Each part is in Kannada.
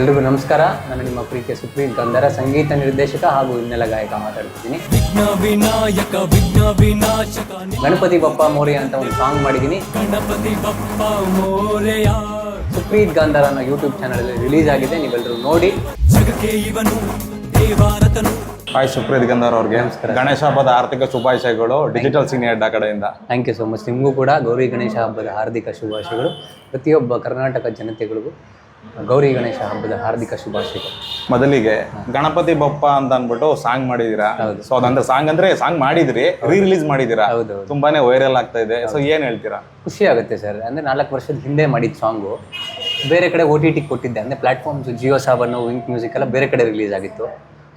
ಎಲ್ರಿಗೂ ನಮಸ್ಕಾರ. ನಾನು ನಿಮ್ಮ ಪ್ರೀತಿಯ ಸುಪ್ರೀಂ ಗಂಧರ ಸಂಗೀತ ನಿರ್ದೇಶಕ ಹಾಗೂ ಹಿನ್ನೆಲೆ ಗಾಯಕ ಮಾತಾಡ್ತಿದ್ದೀನಿ. ವಿಘ್ನ ವಿನಾಯಕ ವಿಘ್ನ ವಿನಾಶಕ ಗಣಪತಿ ಬಪ್ಪ ಮೋರ್ಯ ಅಂತ ಒಂದು ಸಾಂಗ್ ಮಾಡಿದ್ದೀನಿ. ಗಣಪತಿ ಬಪ್ಪ ಮೋರೆಯ ಸುಪ್ರೀತ್ ಗಾಂಧರ ಅನ್ನೋ ಯೂಟ್ಯೂಬ್ ಚಾನಲಲ್ಲಿ ರಿಲೀಸ್ ಆಗಿದೆ ನೀವೆಲ್ಲರೂ ನೋಡಿ. ಇವನು ದೇವಾರತನು ಹಾಯ್ ಸುಪ್ರೀತ್ ಗಂಧರ್ ಅವ್ರಿಗೆ. ಗಣೇಶ ಹಬ್ಬದ ಆರ್ಥಿಕ ಶುಭಾಶಯಗಳು ಡಿಜಿಟಲ್ ಸೀನಿಯರ್ ಅಡ್ಡ ಕಡೆಯಿಂದ. ಥ್ಯಾಂಕ್ ಯು ಸೊ ಮಚ್ ನಿಮಗೂ ಕೂಡ ಗೌರಿ ಗಣೇಶ ಹಬ್ಬದ ಹಾರ್ದಿಕ ಶುಭಾಶಯಗಳು. ಪ್ರತಿಯೊಬ್ಬ ಕರ್ನಾಟಕ ಜನತೆಗಳಿಗೂ. ಗೌರಿ ಗಣೇಶ ಹಬ್ಬದ ಹಾರ್ದಿಕ ಶುಭಾಶಯಗಳು ಮೊದಲಿಗೆ ಗಣಪತಿ ಬಪ್ಪ ಅಂತ ಅಂದ್ಬಿಟ್ಟು ಸಾಂಗ್ ಮಾಡಿದೀರಾ? ಸೊ ಅದಂದ್ರೆ ಸಾಂಗ್ ಅಂದ್ರೆ ಸಾಂಗ್ ಮಾಡಿದ್ರಿ ರೀ ರಿಲೀಸ್ ಮಾಡಿದೀರಾ? ಹೌದು ತುಂಬಾನೇ ವೈರಲ್ ಆಗ್ತಾ ಇದೆ. ಸೊ ಏನ್ ಹೇಳ್ತೀರಾ? ಖುಷಿ ಆಗುತ್ತೆ ಸರ್. ಅಂದ್ರೆ ನಾಲ್ಕು ವರ್ಷದ ಹಿಂದೆ ಮಾಡಿದ ಸಾಂಗು. ಬೇರೆ ಕಡೆ ಓ ಟಿ ಟಿ ಕೊಟ್ಟಿದ್ದೆ. ಅಂದ್ರೆ ಪ್ಲಾಟ್ಫಾರ್ಮ್ಸ್ ಜಿಯೋ ಸಾಬನ್ನು ವಿಂಕ್ ಮ್ಯೂಸಿಕ್ ಎಲ್ಲ ಬೇರೆ ಕಡೆ ರಿಲೀಸ್ ಆಗಿತ್ತು.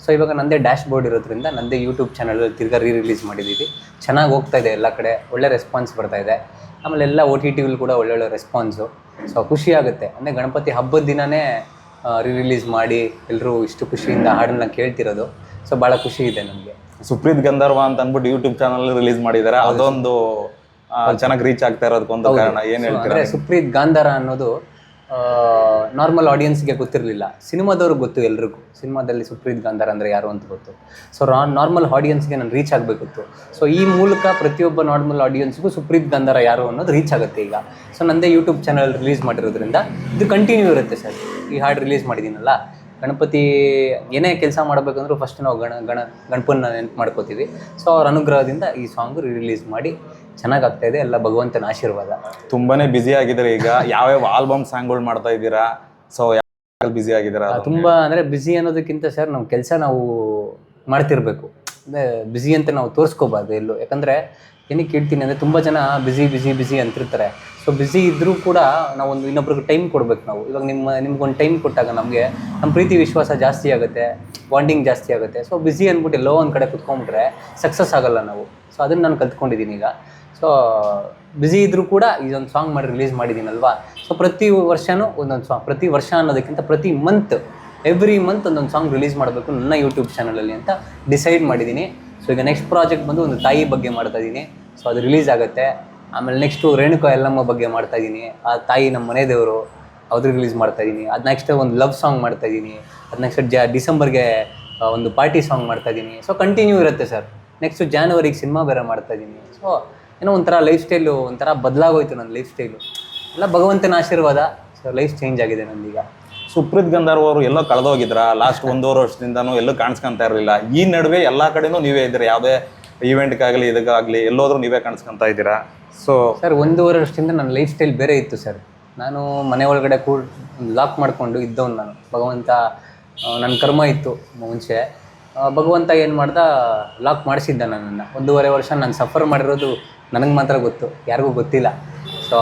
ಸೊ ಇವಾಗ ನಂದೇ ಡ್ಯಾಶ್ ಬೋರ್ಡ್ ಇರೋದ್ರಿಂದ ನಂದೇ ಯೂಟ್ಯೂಬ್ ಚಾನಲ್ ತಿರ್ಗಾ ರೀ ರಿಲೀಸ್ ಮಾಡಿದ್ದೀವಿ ಚೆನ್ನಾಗಿ ಹೋಗ್ತಾ ಇದೆ ಎಲ್ಲ ಕಡೆ. ಒಳ್ಳೆ ರೆಸ್ಪಾನ್ಸ್ ಬರ್ತಾ ಇದೆ. ಆಮೇಲೆ ಎಲ್ಲ ಓ ಟಿ ಟಿಗಳು ಕೂಡ ಒಳ್ಳೊಳ್ಳೆ ರೆಸ್ಪಾನ್ಸು ಸೊ ಖುಷಿ ಆಗುತ್ತೆ. ಅಂದರೆ ಗಣಪತಿ ಹಬ್ಬದ ದಿನನೇ ರೀ ರಿಲೀಸ್ ಮಾಡಿ ಎಲ್ಲರೂ ಇಷ್ಟು ಖುಷಿಯಿಂದ ಹಾಡನ್ನ ಕೇಳ್ತಿರೋದು. ಸೊ ಭಾಳ ಖುಷಿ ಇದೆ ನಮಗೆ. ಸುಪ್ರೀತ್ ಗಂಧರ್ವ ಅಂತ ಅಂದ್ಬಿಟ್ಟು ಯೂಟ್ಯೂಬ್ ಚಾನಲ್ ರಿಲೀಸ್ ಮಾಡಿದ್ದಾರೆ ಅದೊಂದು ಚೆನ್ನಾಗಿ ರೀಚ್ ಆಗ್ತಾ ಇರೋದಕ್ಕೊಂದು ಕಾರಣ. ಏನು ಹೇಳ್ತೀರಾ ಸುಪ್ರೀತ್ ಗಾಂಧಾರ ಅನ್ನೋದು ನಾರ್ಮಲ್ ಆಡಿಯನ್ಸ್ಗೆ ಗೊತ್ತಿರಲಿಲ್ಲ. ಸಿನಿಮಾದವ್ರಿಗೆ ಗೊತ್ತು ಎಲ್ರಿಗೂ. ಸಿನಿಮಾದಲ್ಲಿ ಸುಪ್ರೀತ್ ಗಾಂಧಾರ್ ಅಂದರೆ ಯಾರು ಅಂತ ಗೊತ್ತು. ಸೊ ನಾರ್ಮಲ್ ಆಡಿಯನ್ಸ್ಗೆ ನಾನು ರೀಚ್ ಆಗಬೇಕಿತ್ತು. ಸೊ ಈ ಮೂಲಕ ಪ್ರತಿಯೊಬ್ಬ ನಾರ್ಮಲ್ ಆಡಿಯನ್ಸ್ಗೂ ಸುಪ್ರೀತ್ ಗಾಂಧಾರ ಯಾರು ಅನ್ನೋದು ರೀಚ್ ಆಗುತ್ತೆ ಈಗ. ಸೊ ನಂದೇ ಯೂಟ್ಯೂಬ್ ಚಾನಲ್ ರಿಲೀಸ್ ಮಾಡಿರೋದ್ರಿಂದ ಇದು ಕಂಟಿನ್ಯೂ ಇರುತ್ತೆ ಸರ್. ಈ ಹಾಡು ರಿಲೀಸ್ ಮಾಡಿದ್ದೀನಲ್ಲ ಗಣಪತಿ ಏನೇ ಕೆಲಸ ಮಾಡಬೇಕಂದ್ರೂ ಫಸ್ಟ್ ನಾವು ಗಣ ಗಣ, ಗಣಪನ್ನ ನೆನ್ಪು ಮಾಡ್ಕೋತೀವಿ. ಸೊ ಅವ್ರ ಅನುಗ್ರಹದಿಂದ ಈ ಸಾಂಗ್ ರಿಲೀಸ್ ಮಾಡಿ ಚೆನ್ನಾಗಿ ಆಗ್ತಾ ಇದೆ ಎಲ್ಲ ಭಗವಂತನ ಆಶೀರ್ವಾದ. ತುಂಬಾನೇ ಬ್ಯುಸಿ ಆಗಿದ್ದಾರೆ ಈಗ. ಯಾವ್ಯಾವ ಆಲ್ಬಮ್ ಸಾಂಗ್ಗಳು ಮಾಡ್ತಾ ಇದ್ದೀರಾ? ಸೊ ಯಾವ ಬ್ಯುಸಿ ಆಗಿದ್ದೀರಾ? ತುಂಬಾ ಅಂದ್ರೆ ಬ್ಯುಸಿ ಅನ್ನೋದಕ್ಕಿಂತ ಸರ್ ನಮ್ಮ ಕೆಲಸ ನಾವು ಮಾಡ್ತಿರ್ಬೇಕು. ಅಂದ್ರೆ ಬ್ಯುಸಿ ಅಂತ ನಾವು ತೋರಿಸ್ಕೋಬಾರ್ದು ಎಲ್ಲೂ. ಯಾಕಂದ್ರೆ ಏನಕ್ಕೆ ಕೇಳ್ತೀನಿ ಅಂದ್ರೆ ತುಂಬಾ ಜನ ಬ್ಯುಸಿ ಬ್ಯುಸಿ ಬ್ಯುಸಿ ಅಂತಿರ್ತಾರೆ. ಸೊ ಬ್ಯುಸಿ ಇದ್ದರೂ ಕೂಡ ನಾವು ಒಂದು ಇನ್ನೊಬ್ರಿಗೆ ಟೈಮ್ ಕೊಡ್ಬೇಕು ನಾವು. ಇವಾಗ ನಿಮ್ಮ ನಿಮ್ಗೊಂದು ಟೈಮ್ ಕೊಟ್ಟಾಗ ನಮಗೆ ನಮ್ಮ ಪ್ರೀತಿ ವಿಶ್ವಾಸ ಜಾಸ್ತಿ ಆಗುತ್ತೆ. ಬಾಂಡಿಂಗ್ ಜಾಸ್ತಿ ಆಗುತ್ತೆ. ಸೊ ಬ್ಯುಸಿ ಅಂದ್ಬಿಟ್ಟು ಲೋ ಒಂದು ಕಡೆ ಕುತ್ಕೊಂಡ್ಬಿಟ್ರೆ ಸಕ್ಸಸ್ ಆಗಲ್ಲ ನಾವು. ಸೊ ಅದನ್ನು ನಾನು ಕಲ್ತ್ಕೊಂಡಿದ್ದೀನಿ ಈಗ. ಸೊ ಬ್ಯುಸಿ ಇದ್ದರೂ ಕೂಡ ಇದೊಂದು ಸಾಂಗ್ ಮಾಡಿ ರಿಲೀಸ್ ಮಾಡಿದ್ದೀನಲ್ವಾ? ಸೊ ಪ್ರತಿ ವರ್ಷನೂ ಒಂದೊಂದು ಸಾಂಗ್ ಪ್ರತಿ ವರ್ಷ ಅನ್ನೋದಕ್ಕಿಂತ ಪ್ರತಿ ಮಂತ್ ಎವ್ರಿ ಮಂತ್ ಒಂದೊಂದು ಸಾಂಗ್ ರಿಲೀಸ್ ಮಾಡಬೇಕು ನನ್ನ ಯೂಟ್ಯೂಬ್ ಚಾನಲಲ್ಲಿ ಅಂತ ಡಿಸೈಡ್ ಮಾಡಿದ್ದೀನಿ. ಸೊ ಈಗ ನೆಕ್ಸ್ಟ್ ಪ್ರಾಜೆಕ್ಟ್ ಬಂದು ಒಂದು ತಾಯಿ ಬಗ್ಗೆ ಮಾಡ್ತಾ ಇದ್ದೀನಿ. ಸೊ ಅದು ರಿಲೀಸ್ ಆಗುತ್ತೆ. ಆಮೇಲೆ ನೆಕ್ಸ್ಟು ರೇಣುಕಾ ಎಲ್ಲಮ್ಮ ಬಗ್ಗೆ ಮಾಡ್ತಾ ಇದ್ದೀನಿ. ಆ ತಾಯಿ ನಮ್ಮ ಮನೆ ದೇವರು, ಅದು ರಿಲೀಸ್ ಮಾಡ್ತಾ ಇದ್ದೀನಿ. ಅದು ನೆಕ್ಸ್ಟ್ ಒಂದು ಲವ್ ಸಾಂಗ್ ಮಾಡ್ತಾ ಇದ್ದೀನಿ. ಅದು ನೆಕ್ಸ್ಟ್ ಜ, ಡಿಸೆಂಬರ್ಗೆ ಒಂದು ಪಾರ್ಟಿ ಸಾಂಗ್ ಮಾಡ್ತಾ ಇದ್ದೀನಿ. ಸೊ ಕಂಟಿನ್ಯೂ ಇರುತ್ತೆ ಸರ್ ನೆಕ್ಸ್ಟು ಜಾನ್ವರಿಗೆ ಸಿನಿಮಾ ಬೇರೆ ಮಾಡ್ತಾ ಇದ್ದೀನಿ. ಸೊ ಏನೋ ಒಂಥರ ಲೈಫ್ ಸ್ಟೈಲು ಒಂಥರ ಬದಲಾಗೋಯ್ತು ನನ್ನ ಲೈಫ್ ಸ್ಟೈಲು ಎಲ್ಲ ಭಗವಂತನ ಆಶೀರ್ವಾದ ಸೊ ಲೈಫ್ ಚೇಂಜ್ ಆಗಿದೆ ನಂದೀಗ ಸುಪ್ರೀತ್ ಗಂಧರ್ವ ಅವರು ಎಲ್ಲೋ ಕಳೆದೋಗಿದ್ರ ಲಾಸ್ಟ್ ಒಂದೂವರೆ ವರ್ಷದಿಂದನೂ ಎಲ್ಲೂ ಕಾಣಿಸ್ಕೊಂತ ಇರಲಿಲ್ಲ. ಈ ನಡುವೆ ಎಲ್ಲ ಕಡೆನೂ ನೀವೇ ಇದ್ದೀರಾ ಯಾವುದೇ ಈವೆಂಟ್ಗಾಗಲಿ ಇದಕ್ಕಾಗಲಿ ಎಲ್ಲೋದ್ರೂ ನೀವೇ ಕಾಣಿಸ್ಕೊಂತ ಇದ್ದೀರಾ? ಸೊ ಸರ್ ಒಂದೂವರೆ ವರ್ಷದಿಂದ ನನ್ನ ಲೈಫ್ ಸ್ಟೈಲ್ ಬೇರೆ ಇತ್ತು ಸರ್ ನಾನು ಮನೆ ಒಳಗಡೆ ಕೂಡ ಲಾಕ್ ಮಾಡಿಕೊಂಡು ಇದ್ದವನು ನಾನು. ಭಗವಂತ ನನ್ನ ಕರ್ಮ ಇತ್ತು ಮುಂಚೆ. ಭಗವಂತ ಏನು ಮಾಡ್ದ? ಲಾಕ್ ಮಾಡಿಸಿದ್ದ ನನ್ನನ್ನು. ಒಂದೂವರೆ ವರ್ಷ ನಾನು ಸಫರ್ ಮಾಡಿರೋದು ನನಗೆ ಮಾತ್ರ ಗೊತ್ತು, ಯಾರಿಗೂ ಗೊತ್ತಿಲ್ಲ. ಸೊ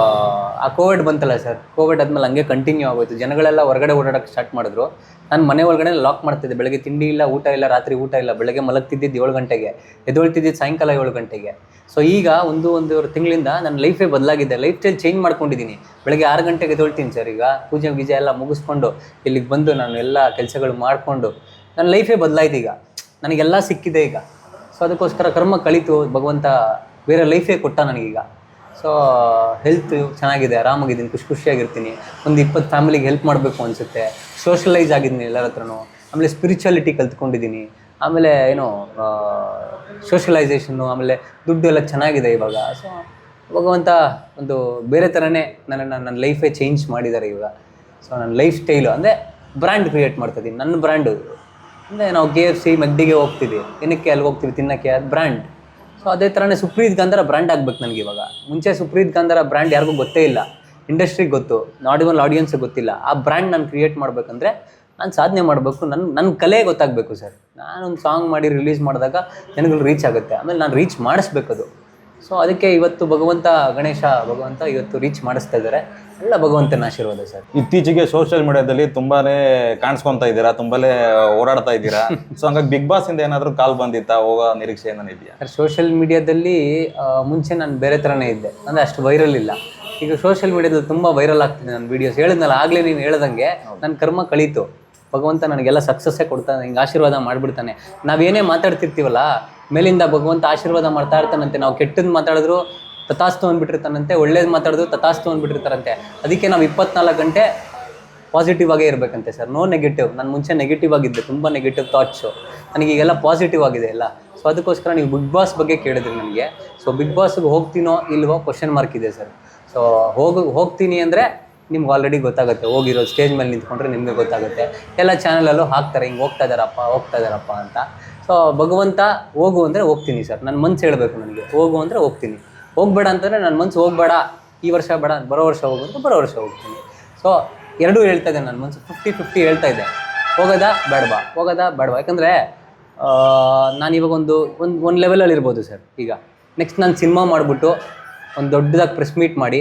ಆ ಕೋವಿಡ್ ಬಂತಲ್ಲ ಸರ್ ಕೋವಿಡ್ ಆದಮೇಲೆ ಹಂಗೆ ಕಂಟಿನ್ಯೂ ಆಗೋಯ್ತು. ಜನಗಳೆಲ್ಲ ಹೊರಗಡೆ ಓಡಾಡೋಕ್ಕೆ ಸ್ಟಾರ್ಟ್ ಮಾಡಿದ್ರು. ನಾನು ಮನೆ ಒಳಗಡೆ ಲಾಕ್ ಮಾಡ್ತಿದ್ದೆ. ಬೆಳಗ್ಗೆ ತಿಂಡಿ ಇಲ್ಲ, ಊಟ ಇಲ್ಲ, ರಾತ್ರಿ ಊಟ ಇಲ್ಲ. ಬೆಳಗ್ಗೆ ಮಲಗ್ತಿದ್ದಿದ್ದು ಏಳು ಗಂಟೆಗೆ. ಎದೊಳ್ತಿದ್ದಿದ್ದು ಸಾಯಂಕಾಲ ಏಳು ಗಂಟೆಗೆ. ಸೊ ಈಗ ಒಂದು ಒಂದೂವರೆ ತಿಂಗಳಿಂದ ನನ್ನ ಲೈಫೇ ಬದಲಾಗಿದೆ ಲೈಫ್ ಸ್ಟೈಲ್ ಚೇಂಜ್ ಮಾಡ್ಕೊಂಡಿದ್ದೀನಿ. ಬೆಳಗ್ಗೆ ಆರು ಗಂಟೆಗೆ ಎದೊಳ್ತೀನಿ ಸರ್ ಈಗ ಪೂಜೆ ಗೀಜೆ ಎಲ್ಲ ಮುಗಿಸ್ಕೊಂಡು ಇಲ್ಲಿಗೆ ಬಂದು ನಾನು ಎಲ್ಲ ಕೆಲಸಗಳು ಮಾಡಿಕೊಂಡು ನನ್ನ ಲೈಫೇ ಬದಲಾಯ್ತು ಈಗ. ನನಗೆಲ್ಲ ಸಿಕ್ಕಿದೆ ಈಗ. ಸೊ ಅದಕ್ಕೋಸ್ಕರ ಕರ್ಮ ಕಳಿತು. ಭಗವಂತ ಬೇರೆ ಲೈಫೇ ಕೊಟ್ಟ ನನಗೀಗ. ಸೊ ಹೆಲ್ತ್ ಚೆನ್ನಾಗಿದೆ. ಆರಾಮಾಗಿದ್ದೀನಿ. ಖುಷಿ ಖುಷಿಯಾಗಿರ್ತೀನಿ. ಒಂದು ಇಪ್ಪತ್ತು ಫ್ಯಾಮಿಲಿಗೆ ಹೆಲ್ಪ್ ಮಾಡಬೇಕು ಅನಿಸುತ್ತೆ. ಸೋಷಲೈಸ್ ಆಗಿದ್ದೀನಿ ಎಲ್ಲರ ಹತ್ರನೂ. ಆಮೇಲೆ ಸ್ಪಿರಿಚುಯಾಲಿಟಿ ಕಲ್ತ್ಕೊಂಡಿದ್ದೀನಿ. ಆಮೇಲೆ ಏನು ಸೋಷಲೈಸೇಷನ್ನು ಆಮೇಲೆ ದುಡ್ಡು ಎಲ್ಲ ಚೆನ್ನಾಗಿದೆ ಇವಾಗ. ಸೊ ಭಗವಂತ ಒಂದು ಬೇರೆ ಥರನೇ ನನ್ನ ನನ್ನ ಲೈಫೇ ಚೇಂಜ್ ಮಾಡಿದ್ದಾರೆ ಇವಾಗ. ಸೊ ನನ್ನ ಲೈಫ್ ಸ್ಟೈಲು ಅಂದರೆ ಬ್ರ್ಯಾಂಡ್ ಕ್ರಿಯೇಟ್ ಮಾಡ್ತಿದ್ದೀನಿ ನನ್ನ ಬ್ರ್ಯಾಂಡು ಅಂದರೆ ನಾವು ಕೆ ಎಫ್ ಸಿ ಮೆಗ್ಡಿಗೆ ಹೋಗ್ತೀವಿ ಏನಕ್ಕೆ ಅಲ್ಲಿ ಹೋಗ್ತೀವಿ ತಿನ್ನಕ್ಕೆ. ಅದು ಬ್ರ್ಯಾಂಡ್ ಸೊ ಅದೇ ಥರನೇ ಸುಪ್ರೀತ್ ಗಂಧರ ಬ್ರ್ಯಾಂಡ್ ಆಗ್ಬೇಕು ನನಗೆ ಇವಾಗ. ಮುಂಚೆ ಸುಪ್ರೀತ್ ಗಂಧರ ಬ್ರ್ಯಾಂಡ್ ಯಾರಿಗೂ ಗೊತ್ತೇ ಇಲ್ಲ. ಇಂಡಸ್ಟ್ರಿಗೆ ಗೊತ್ತು. ನಾಟ್ ಇವನ್ ಆಡಿಯನ್ಸ್ ಗೊತ್ತಿಲ್ಲ. ಆ ಬ್ರ್ಯಾಂಡ್ ನಾನು ಕ್ರಿಯೇಟ್ ಮಾಡಬೇಕಂದ್ರೆ ನಾನು ಸಾಧನೆ ಮಾಡಬೇಕು. ನನ್ನ ನನ್ನ ಕಲೆ ಗೊತ್ತಾಗಬೇಕು ಸರ್ ನಾನೊಂದು ಸಾಂಗ್ ಮಾಡಿ ರಿಲೀಸ್ ಮಾಡಿದಾಗ ಜನಗಳು ರೀಚ್ ಆಗುತ್ತೆ. ಆಮೇಲೆ ನಾನು ರೀಚ್ ಮಾಡಿಸ್ಬೇಕದು. ಸೊ ಅದಕ್ಕೆ ಇವತ್ತು ಭಗವಂತ ಗಣೇಶ ಭಗವಂತ ಇವತ್ತು ರೀಚ್ ಮಾಡಿಸ್ತಾ ಇದ್ದಾರೆ. ಎಲ್ಲ ಭಗವಂತನ ಆಶೀರ್ವಾದ ಸರ್. ಇತ್ತೀಚೆಗೆ ಸೋಷಿಯಲ್ ಮೀಡಿಯಾದಲ್ಲಿ ತುಂಬಾನೇ ಕಾಣಿಸ್ಕೊಂತ ಇದ್ದೀರಾ ತುಂಬಾನೇ ಓಡಾಡ್ತಾ ಇದ್ದೀರಾ. ಸೊ ಹಂಗಾಗಿ ಬಿಗ್ ಬಾಸ್ ಇಂದ ಏನಾದರೂ ಕಾಲ್ ಬಂದಿತ್ತಾ? ಹೋಗೋ ನಿರೀಕ್ಷೆ ಏನಾನ ಇದೆಯಾ? ಸರ್ ಸೋಷಿಯಲ್ ಮೀಡಿಯಾದಲ್ಲಿ ಮುಂಚೆ ನಾನು ಬೇರೆ ಥರನೇ ಇದ್ದೆ. ಅಂದರೆ ಅಷ್ಟು ವೈರಲ್ ಇಲ್ಲ. ಈಗ ಸೋಷಿಯಲ್ ಮೀಡಿಯಾದಲ್ಲಿ ತುಂಬ ವೈರಲ್ ಆಗ್ತಿದೆ ನನ್ನ ವಿಡಿಯೋಸ್ ಹೇಳಿದ್ನಲ್ಲ ಆಗಲೇ ನೀನು ಹೇಳ್ದಂಗೆ ನನ್ನ ಕರ್ಮ ಕಳೀತು. ಭಗವಂತ ನನಗೆಲ್ಲ ಸಕ್ಸಸ್ಸೇ ಕೊಡ್ತಾನೆ ಹಿಂಗೆ ಆಶೀರ್ವಾದ ಮಾಡಿಬಿಡ್ತಾನೆ. ನಾವೇನೇ ಮಾತಾಡ್ತಿರ್ತೀವಲ್ಲ ಮೇಲಿಂದ ಭಗವಂತ ಆಶೀರ್ವಾದ ಮಾಡ್ತಾ ಇರ್ತಾನಂತೆ. ನಾವು ಕೆಟ್ಟದ್ದು ಮಾತಾಡಿದ್ರು ತಥಾಸ್ತು ಅಂದ್ಬಿಟ್ಟಿರ್ತಾನಂತೆ, ಒಳ್ಳೇದು ಮಾತಾಡಿದ್ರು ತಥಾಸ್ತು ಅಂದ್ಬಿಟ್ಟಿರ್ತಾರಂತೆ. ಅದಕ್ಕೆ ನಾವು ಇಪ್ಪತ್ನಾಲ್ಕು ಗಂಟೆ ಪಾಸಿಟಿವ್ ಆಗೇ ಇರಬೇಕಂತೆ ಸರ್. ನೋ ನೆಗೆಟಿವ್ ನಾನು ಮುಂಚೆ ನೆಗೆಟಿವ್ ಆಗಿದ್ದೆ. ತುಂಬ ನೆಗೆಟಿವ್ ಥಾಟ್ಸು ನನಗೆ ಈಗೆಲ್ಲ ಪಾಸಿಟಿವ್ ಆಗಿದೆ ಎಲ್ಲ. ಸೊ ಅದಕ್ಕೋಸ್ಕರ ನೀವು ಬಿಗ್ ಬಾಸ್ ಬಗ್ಗೆ ಕೇಳಿದ್ರಿ ನನಗೆ. ಸೊ ಬಿಗ್ ಬಾಸ್ಗೆ ಹೋಗ್ತೀನೋ ಇಲ್ವೋ ಕ್ವಶನ್ ಮಾರ್ಕ್ ಇದೆ ಸರ್. ಸೊ ಹೋಗಿ, ಹೋಗ್ತೀನಿ ಅಂದರೆ ನಿಮ್ಗೆ ಆಲ್ರೆಡಿ ಗೊತ್ತಾಗುತ್ತೆ. ಹೋಗಿರೋ ಸ್ಟೇಜ್ ಮೇಲೆ ನಿಂತ್ಕೊಂಡ್ರೆ ನಿಮಗೆ ಗೊತ್ತಾಗುತ್ತೆ. ಎಲ್ಲ ಚಾನಲಲ್ಲೂ ಹಾಕ್ತಾರೆ. ಹಿಂಗೆ ಹೋಗ್ತಾ ಇದ್ದಾರಪ್ಪ ಹೋಗ್ತಾ ಇದ್ದಾರಪ್ಪ ಅಂತ. ಭಗವಂತ ಹೋಗು ಅಂದರೆ ಹೋಗ್ತೀನಿ ಸರ್. ನನ್ನ ಮನ್ಸು ಹೇಳಬೇಕು ನನಗೆ. ಹೋಗು ಅಂದರೆ ಹೋಗ್ತೀನಿ. ಹೋಗ್ಬೇಡ ಅಂತಂದರೆ ನನ್ನ ಮನ್ಸು ಹೋಗ್ಬೇಡ. ಈ ವರ್ಷ ಬೇಡ, ಬರೋ ವರ್ಷ ಹೋಗು ಅಂತ ಬರೋ ವರ್ಷ ಹೋಗ್ತೀನಿ. ಸೊ ಎರಡೂ ಹೇಳ್ತಾ ಇದೆ ನನ್ನ ಮನ್ಸು ಫಿಫ್ಟಿ ಫಿಫ್ಟಿ ಹೇಳ್ತಾ ಇದೆ ಹೋಗೋದಾ, ಬೇಡವಾ? ಹೋಗೋದಾ, ಬೇಡವಾ? ಯಾಕಂದರೆ ನಾನು ಇವಾಗ ಒಂದು ಒಂದು ಒಂದು ಲೆವೆಲಲ್ಲಿ ಇರ್ಬೋದು ಸರ್ ಈಗ. ನೆಕ್ಸ್ಟ್ ನಾನು ಸಿನಿಮಾ ಮಾಡಿಬಿಟ್ಟು ಒಂದು ದೊಡ್ಡದಾಗಿ ಪ್ರೆಸ್ ಮೀಟ್ ಮಾಡಿ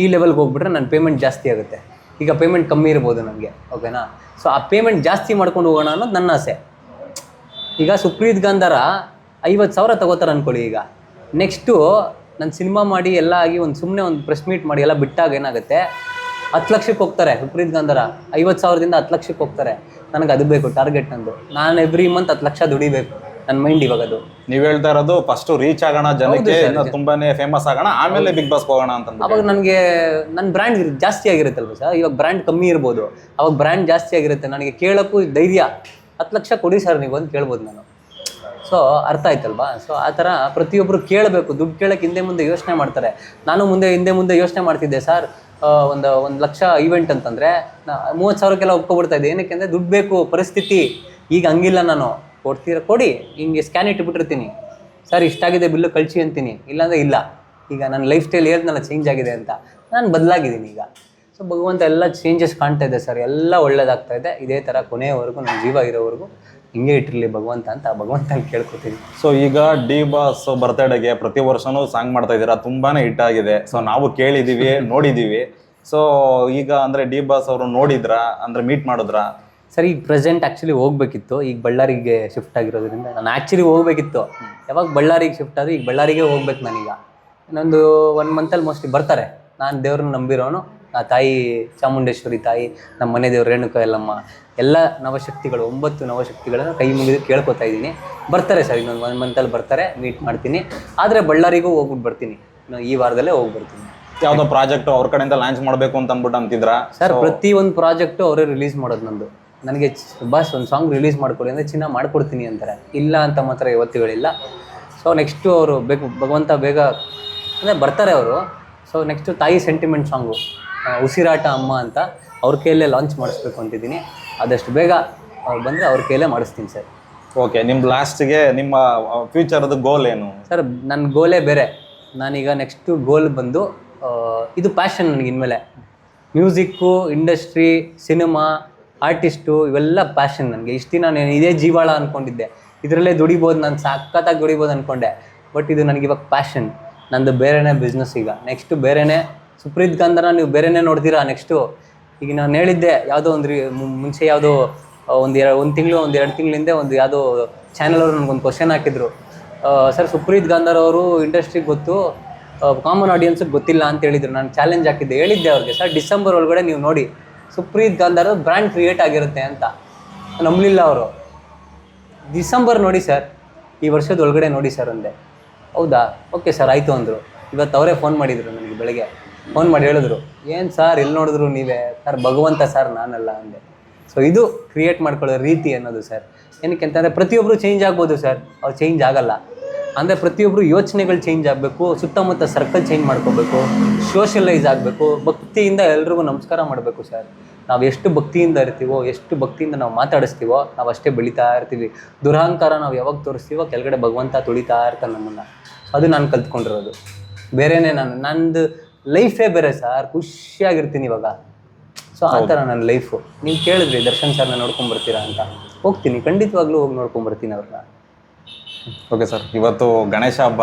ಈ ಲೆವೆಲ್ಗೆ ಹೋಗ್ಬಿಟ್ರೆ ನನ್ನ ಪೇಮೆಂಟ್ ಜಾಸ್ತಿ ಆಗುತ್ತೆ. ಈಗ ಪೇಮೆಂಟ್ ಕಮ್ಮಿ ಇರ್ಬೋದು ನನಗೆ ಓಕೆನಾ ಸೊ ಆ ಪೇಮೆಂಟ್ ಜಾಸ್ತಿ ಮಾಡ್ಕೊಂಡು ಹೋಗೋಣ ಅನ್ನೋದು ನನ್ನ ಆಸೆ. ಈಗ ಸುಪ್ರೀತ್ ಗಂಧರ ಐವತ್ತು ಸಾವಿರ ತಗೋತಾರೆ ಅನ್ಕೊಳ್ಳಿ ಈಗ. ನೆಕ್ಸ್ಟು ನಾನು ಸಿನಿಮಾ ಮಾಡಿ ಎಲ್ಲ ಆಗಿ ಒಂದು ಸುಮ್ಮನೆ ಒಂದು ಪ್ರೆಸ್ ಮೀಟ್ ಮಾಡಿ ಎಲ್ಲ ಬಿಟ್ಟಾಗ ಏನಾಗುತ್ತೆ? ಹತ್ತು ಲಕ್ಷಕ್ಕೆ ಹೋಗ್ತಾರೆ ಸುಪ್ರೀತ್ ಗಂಧರ. ಐವತ್ತು ಸಾವಿರದಿಂದ ಹತ್ತು ಲಕ್ಷಕ್ಕೆ ಹೋಗ್ತಾರೆ. ನನಗೆ ಅದು ಬೇಕು ಟಾರ್ಗೆಟ್ ನಂದು. ನಾನು ಎವ್ರಿ ಮಂತ್ ಹತ್ತು ಲಕ್ಷ ದುಡಿಬೇಕು ನನ್ನ ಮೈಂಡ್ ಇವಾಗ ಅದು. ನೀವ್ ಹೇಳ್ತಾ ಇರೋದು ಫಸ್ಟ್ ರೀಚ್ ಆಗೋಣ ಜನಕ್ಕೆ ತುಂಬಾನೇ ಫೇಮಸ್ ಆಗೋಣ ಆಮೇಲೆ ಬಿಗ್ ಬಾಸ್ ಹೋಗೋಣ ಅಂತ ಅವಾಗ ನನಗೆ ನನ್ನ ಬ್ರ್ಯಾಂಡ್ ಜಾಸ್ತಿ ಆಗಿರುತ್ತಲ್ವ ಸರ್? ಇವಾಗ ಬ್ರ್ಯಾಂಡ್ ಕಮ್ಮಿ ಇರ್ಬೋದು. ಅವಾಗ ಬ್ರ್ಯಾಂಡ್ ಜಾಸ್ತಿ ಆಗಿರುತ್ತೆ. ನನಗೆ ಕೇಳೋಕ್ಕೂ ಧೈರ್ಯ. ಹತ್ತು ಲಕ್ಷ ಕೊಡಿ ಸರ್ ನೀವು ಅಂತ ಕೇಳ್ಬೋದು ನಾನು. ಸೊ ಅರ್ಥ ಆಯ್ತಲ್ವಾ? ಸೊ ಆ ಥರ ಪ್ರತಿಯೊಬ್ಬರು ಕೇಳಬೇಕು. ದುಡ್ಡು ಕೇಳಕ್ಕೆ ಹಿಂದೆ ಮುಂದೆ ಯೋಚನೆ ಮಾಡ್ತಾರೆ. ನಾನು ಮುಂದೆ, ಹಿಂದೆ ಮುಂದೆ ಯೋಚನೆ ಮಾಡ್ತಿದ್ದೆ ಸರ್. ಒಂದು ಒಂದು ಲಕ್ಷ ಇವೆಂಟ್ ಅಂತಂದರೆ ಮೂವತ್ತು ಸಾವಿರಕ್ಕೆಲ್ಲ ಒಪ್ಕೊಬಿಡ್ತಾ ಇದ್ದೆ. ಏನಕ್ಕೆ ಅಂದರೆ, ದುಡ್ಡು ಬೇಕು, ಪರಿಸ್ಥಿತಿ. ಈಗ ಹಂಗಿಲ್ಲ ನಾನು. ಕೊಡ್ತೀರ, ಕೊಡಿ. ಹಿಂಗೆ ಸ್ಕ್ಯಾನ್ ಇಟ್ಬಿಟ್ಟಿರ್ತೀನಿ. ಸರ್ ಇಷ್ಟಾಗಿದೆ ಬಿಲ್ಲು ಕಳಿಸಿ ಅಂತೀನಿ. ಇಲ್ಲಾಂದರೆ ಇಲ್ಲ. ಈಗ ನನ್ನ ಲೈಫ್ ಸ್ಟೈಲ್ ಹೇಳ್ದಲ್ಲ ಚೇಂಜ್ ಆಗಿದೆ ಅಂತ. ನಾನು ಬದಲಾಗಿದ್ದೀನಿ ಈಗ. ಸೊ ಭಗವಂತ ಎಲ್ಲ ಚೇಂಜಸ್ ಕಾಣ್ತಾ ಇದೆ ಸರ್ ಎಲ್ಲ ಒಳ್ಳೇದಾಗ್ತಾ ಇದೆ. ಇದೇ ಥರ ಕೊನೆಯವರೆಗೂ ನಮ್ಮ ಜೀವ ಇರೋವರೆಗೂ ಹಿಂಗೆ ಇಟ್ಟಿರಲಿ ಭಗವಂತ ಅಂತ ಭಗವಂತನ ಕೇಳ್ಕೊತೀನಿ ಸೊ ಈಗ ಡಿ ಬಾಸ್ ಬರ್ತ್ಡೇಗೆ ಪ್ರತಿ ವರ್ಷನೂ ಸಾಂಗ್ ಮಾಡ್ತಾ ಇದ್ದೀರಾ? ತುಂಬಾನೇ ಹಿಟ್ ಆಗಿದೆ. ಸೊ ನಾವು ಕೇಳಿದ್ದೀವಿ ನೋಡಿದ್ದೀವಿ ಸೊ ಈಗ ಅಂದರೆ ಡಿ ಬಾಸ್ ಅವರು ನೋಡಿದ್ರಾ ಅಂದರೆ ಮೀಟ್ ಮಾಡಿದ್ರಾ? ಸರ್ ಈಗ ಪ್ರೆಸೆಂಟ್ ಆ್ಯಕ್ಚುಲಿ ಹೋಗ್ಬೇಕಿತ್ತು. ಈಗ ಬಳ್ಳಾರಿಗೆ ಶಿಫ್ಟ್ ಆಗಿರೋದ್ರಿಂದ ನಾನು ಆ್ಯಕ್ಚುಲಿ ಹೋಗ್ಬೇಕಿತ್ತು. ಯಾವಾಗ ಬಳ್ಳಾರಿಗೆ ಶಿಫ್ಟ್ ಆದರೆ ಈಗ ಬಳ್ಳಾರಿಗೆ ಹೋಗ್ಬೇಕು ನಾನೀಗ. ಇನ್ನೊಂದು ಒನ್ ಮಂತಲ್ಲಿ ಮೋಸ್ಟ್ಲಿ ಬರ್ತಾರೆ. ನಾನು ದೇವ್ರನ್ನ ನಂಬಿರೋನು. ಆ ತಾಯಿ ಚಾಮುಂಡೇಶ್ವರಿ ತಾಯಿ ನಮ್ಮ ಮನೆ ದೇವರು ರೇಣುಕ ಎಲ್ಲಮ್ಮ ಎಲ್ಲ ನವಶಕ್ತಿಗಳು ಒಂಬತ್ತು ನವಶಕ್ತಿಗಳನ್ನು ಕೈ ಮುಗಿದು ಕೇಳ್ಕೊತಾ ಇದ್ದೀನಿ. ಬರ್ತಾರೆ ಸರ್ ಇನ್ನೊಂದು ಒನ್ ಮಂತಲ್ಲಿ ಬರ್ತಾರೆ ಮೀಟ್ ಮಾಡ್ತೀನಿ. ಆದರೆ ಬಳ್ಳಾರಿಗೂ ಹೋಗ್ಬಿಟ್ಟು ಬರ್ತೀನಿ. ಇನ್ನು ಈ ವಾರದಲ್ಲೇ ಹೋಗಿ ಬರ್ತೀನಿ. ಯಾವ್ದೋ ಪ್ರಾಜೆಕ್ಟ್ ಅವ್ರ ಕಡೆಯಿಂದ ಲಾಂಚ್ ಮಾಡಬೇಕು ಅಂತ ಅಂದ್ಬಿಟ್ಟು ಅಂತಿದ್ರ? ಸರ್ ಪ್ರತಿ ಒಂದು ಪ್ರಾಜೆಕ್ಟು ಅವರೇ ರಿಲೀಸ್ ಮಾಡೋದು ನಂದು. ನನಗೆ ಬಸ್ ಒಂದು ಸಾಂಗ್ ರಿಲೀಸ್ ಮಾಡ್ಕೊಳ್ಳಿ ಅಂದರೆ ಚಿನ್ನ ಮಾಡ್ಕೊಡ್ತೀನಿ ಅಂತಾರೆ. ಇಲ್ಲ ಅಂತ ಮಾತ್ರ ಇವತ್ತುಗಳಿಲ್ಲ ಸೊ ನೆಕ್ಸ್ಟು ಅವರು ಬೇಕು ಭಗವಂತ ಬೇಗ ಅಂದರೆ ಬರ್ತಾರೆ ಅವರು. ಸೊ ನೆಕ್ಸ್ಟು ತಾಯಿ ಸೆಂಟಿಮೆಂಟ್ ಸಾಂಗು ಉಸಿರಾಟ ಅಮ್ಮ ಅಂತ ಅವ್ರ ಕೈಯಲ್ಲೇ ಲಾಂಚ್ ಮಾಡಿಸ್ಬೇಕು ಅಂತಿದ್ದೀನಿ. ಆದಷ್ಟು ಬೇಗ ಅವ್ರು ಬಂದರೆ ಅವ್ರ ಕೈಯಲ್ಲೇ ಮಾಡಿಸ್ತೀನಿ ಸರ್. ಓಕೆ ನಿಮ್ಮ ಲಾಸ್ಟ್ಗೆ ನಿಮ್ಮ ಫ್ಯೂಚರದ್ದು ಗೋಲ್ ಏನು? ಸರ್ ನನ್ನ ಗೋಲೇ ಬೇರೆ. ನಾನೀಗ ನೆಕ್ಸ್ಟು ಗೋಲ್ ಬಂದು ಆ, ಇದು ಪ್ಯಾಷನ್ ನನಗೆ ಇನ್ಮೇಲೆ. ಮ್ಯೂಸಿಕ್ಕು ಇಂಡಸ್ಟ್ರಿ ಸಿನಿಮಾ ಆರ್ಟಿಸ್ಟು ಇವೆಲ್ಲ ಪ್ಯಾಷನ್ ನನಗೆ. ಇಷ್ಟು ದಿನ ನಾನು ಇದೇ ಜೀವಾಳ ಅಂದ್ಕೊಂಡಿದ್ದೆ ಇದರಲ್ಲೇ ದುಡಿಬೋದು ನಾನು ಸಖತ್ತಾಗಿ ದುಡಿಬೋದು ಅಂದ್ಕೊಂಡೆ ಬಟ್ ಇದು ನನಗಿವಾಗ ಪ್ಯಾಷನ್ ನಂದು ಬೇರೆನೇ ಬಿಸ್ನೆಸ್ ಈಗ. ನೆಕ್ಸ್ಟು ಬೇರೆನೇ ಸುಪ್ರೀತ್ ಗಾಂಧನ ನೀವು ಬೇರೆನೇ ನೋಡ್ತೀರಾ ನೆಕ್ಸ್ಟು ಈಗ ನಾನು ಹೇಳಿದ್ದೆ, ಯಾವುದೋ ಒಂದು ರೀ ಮುಂಚೆ ಯಾವುದೋ ಒಂದು ಎರಡು, ಒಂದು ತಿಂಗಳು, ಒಂದು ಎರಡು ತಿಂಗಳ ಹಿಂದೆ ಒಂದು ಯಾವುದೋ ಚಾನಲ್ ಅವರು ನನಗೊಂದು ಕ್ವಶನ್ ಹಾಕಿದ್ರು. ಸರ್, ಸುಪ್ರೀತ್ ಗಾಂಧರ್ ಅವರು ಇಂಡಸ್ಟ್ರಿಗೆ ಗೊತ್ತು ಕಾಮನ್ ಆಡಿಯನ್ಸ್ಗೆ ಗೊತ್ತಿಲ್ಲ ಅಂತ ಹೇಳಿದ್ರು. ನಾನು ಚಾಲೆಂಜ್ ಹಾಕಿದ್ದೆ. ಹೇಳಿದ್ದೆ ಅವ್ರಿಗೆ, ಸರ್, ಡಿಸೆಂಬರ್ ಒಳಗಡೆ ನೀವು ನೋಡಿ, ಸುಪ್ರೀತ್ ಗಾಂಧರ್ ಬ್ರ್ಯಾಂಡ್ ಕ್ರಿಯೇಟ್ ಆಗಿರುತ್ತೆ ಅಂತ. ನಂಬಲಿಲ್ಲ ಅವರು. ಡಿಸೆಂಬರ್ ನೋಡಿ ಸರ್, ಈ ವರ್ಷದ ಒಳಗಡೆ ನೋಡಿ ಸರ್ ಅಂದೆ. ಹೌದಾ? ಓಕೆ ಸರ್, ಆಯಿತು ಅಂದರು. ಇವತ್ತು ಅವರೇ ಫೋನ್ ಮಾಡಿದರು ನನಗೆ ಬೆಳಗ್ಗೆ. ಫೋನ್ ಮಾಡಿ ಹೇಳಿದ್ರು, ಏನು ಸರ್ ಎಲ್ಲಿ ನೋಡಿದ್ರು ನೀವೇ? ಸರ್ ಭಗವಂತ ಸರ್ ನಾನಲ್ಲ ಅಂದೆ. ಸೊ ಇದು ಕ್ರಿಯೇಟ್ ಮಾಡ್ಕೊಳ್ಳೋ ರೀತಿ ಅನ್ನೋದು ಸರ್. ಏನಕ್ಕೆ ಅಂತಂದರೆ ಪ್ರತಿಯೊಬ್ಬರು ಚೇಂಜ್ ಆಗ್ಬೋದು ಸರ್. ಅವ್ರು ಚೇಂಜ್ ಆಗಲ್ಲ. ಅಂದರೆ ಪ್ರತಿಯೊಬ್ಬರು ಯೋಚನೆಗಳು ಚೇಂಜ್ ಆಗಬೇಕು, ಸುತ್ತಮುತ್ತ ಸರ್ಕಲ್ ಚೇಂಜ್ ಮಾಡ್ಕೋಬೇಕು ಸೋಷಿಯಲೈಸ್ ಆಗಬೇಕು, ಭಕ್ತಿಯಿಂದ ಎಲ್ರಿಗೂ ನಮಸ್ಕಾರ ಮಾಡಬೇಕು ಸರ್. ನಾವು ಎಷ್ಟು ಭಕ್ತಿಯಿಂದ ಇರ್ತೀವೋ, ಎಷ್ಟು ಭಕ್ತಿಯಿಂದ ನಾವು ಮಾತಾಡಿಸ್ತೀವೋ, ನಾವು ಅಷ್ಟೇ ಬೆಳೀತಾ ಇರ್ತೀವಿ. ದುರಹಂಕಾರ ನಾವು ಯಾವಾಗ ತೋರಿಸ್ತೀವೋ, ಕೆಳಗಡೆ ಭಗವಂತ ತುಳಿತಾ ಇರ್ತಾನೆ ನಮ್ಮನ್ನು. ಅದು ನಾನು ಕಲ್ತ್ಕೊಂಡಿರೋದು. ಬೇರೆನೇ ನಾನು, ನಂದು ಲೈಫೇ ಬೇರೆ ಸರ್ ಖುಷಿಯಾಗಿರ್ತೀನಿ ಇವಾಗ. ಸೊ ಆ ಥರ ನನ್ನ ಲೈಫು ನೀವು ಕೇಳಿದ್ರಿ ದರ್ಶನ್ ಸರ್ನ ನೋಡ್ಕೊಂಬರ್ತೀರಾ ಅಂತ. ಹೋಗ್ತೀನಿ ಖಂಡಿತವಾಗ್ಲೂ ಹೋಗಿ ನೋಡ್ಕೊಂಬರ್ತೀನಿ ಅವ್ರನ್ನ. ಓಕೆ ಸರ್ ಇವತ್ತು ಗಣೇಶ ಹಬ್ಬ.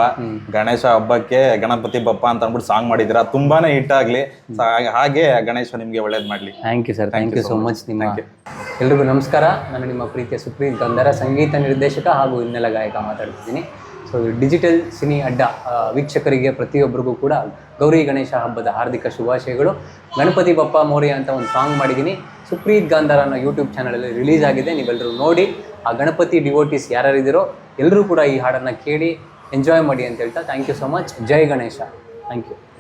ಗಣೇಶ ಹಬ್ಬಕ್ಕೆ ಗಣಪತಿ ಬಪ್ಪ ಅಂತ ಅಂದ್ಬಿಟ್ಟು ಸಾಂಗ್ ಮಾಡಿದ್ದೀರಾ? ತುಂಬಾನೇ ಹಿಟ್ ಆಗ್ಲಿ. ಹಾಗೆ- ಹಾಗೆ ಗಣೇಶ ನಿಮ್ಗೆ ಒಳ್ಳೇದ್ ಮಾಡ್ಲಿ. Thank you sir thank you so much ನಿಮ್ಮ ಎಲ್ರಿಗೂ ನಮಸ್ಕಾರ. ನಾನು ನಿಮ್ಮ ಪ್ರೀತಿಯ ಸುಪ್ರೀತ್ ಗಂಧರ ಸಂಗೀತ ನಿರ್ದೇಶಕ ಹಾಗೂ ಹಿನ್ನೆಲೆ ಗಾಯಕ ಮಾತಾಡ್ತಿದ್ದೀನಿ. ಸೊ ಡಿಜಿಟಲ್ ಸಿನಿ ಅಡ್ಡ ವೀಕ್ಷಕರಿಗೆ ಪ್ರತಿಯೊಬ್ಬರಿಗೂ ಕೂಡ ಗೌರಿ ಗಣೇಶ ಹಬ್ಬದ ಹಾರ್ದಿಕ ಶುಭಾಶಯಗಳು. ಗಣಪತಿ ಬಪ್ಪ ಮೋರಿಯ ಅಂತ ಒಂದು ಸಾಂಗ್ ಮಾಡಿದ್ದೀನಿ. ಸುಪ್ರೀತ್ ಗಾಂಧಾರ ಅನ್ನೋ ಯೂಟ್ಯೂಬ್ ಚಾನಲಲ್ಲಿ ರಿಲೀಸ್ ಆಗಿದೆ. ನೀವೆಲ್ಲರೂ ನೋಡಿ. ಆ ಗಣಪತಿ ಡಿವೋಟೀಸ್ ಯಾರ್ಯಾರಿದ್ದೀರೋ ಎಲ್ಲರೂ ಕೂಡ ಈ ಹಾಡನ್ನು ಕೇಳಿ ಎಂಜಾಯ್ ಮಾಡಿ ಅಂತ ಹೇಳ್ತಾ thank you so much Jai Ganesha. Thank you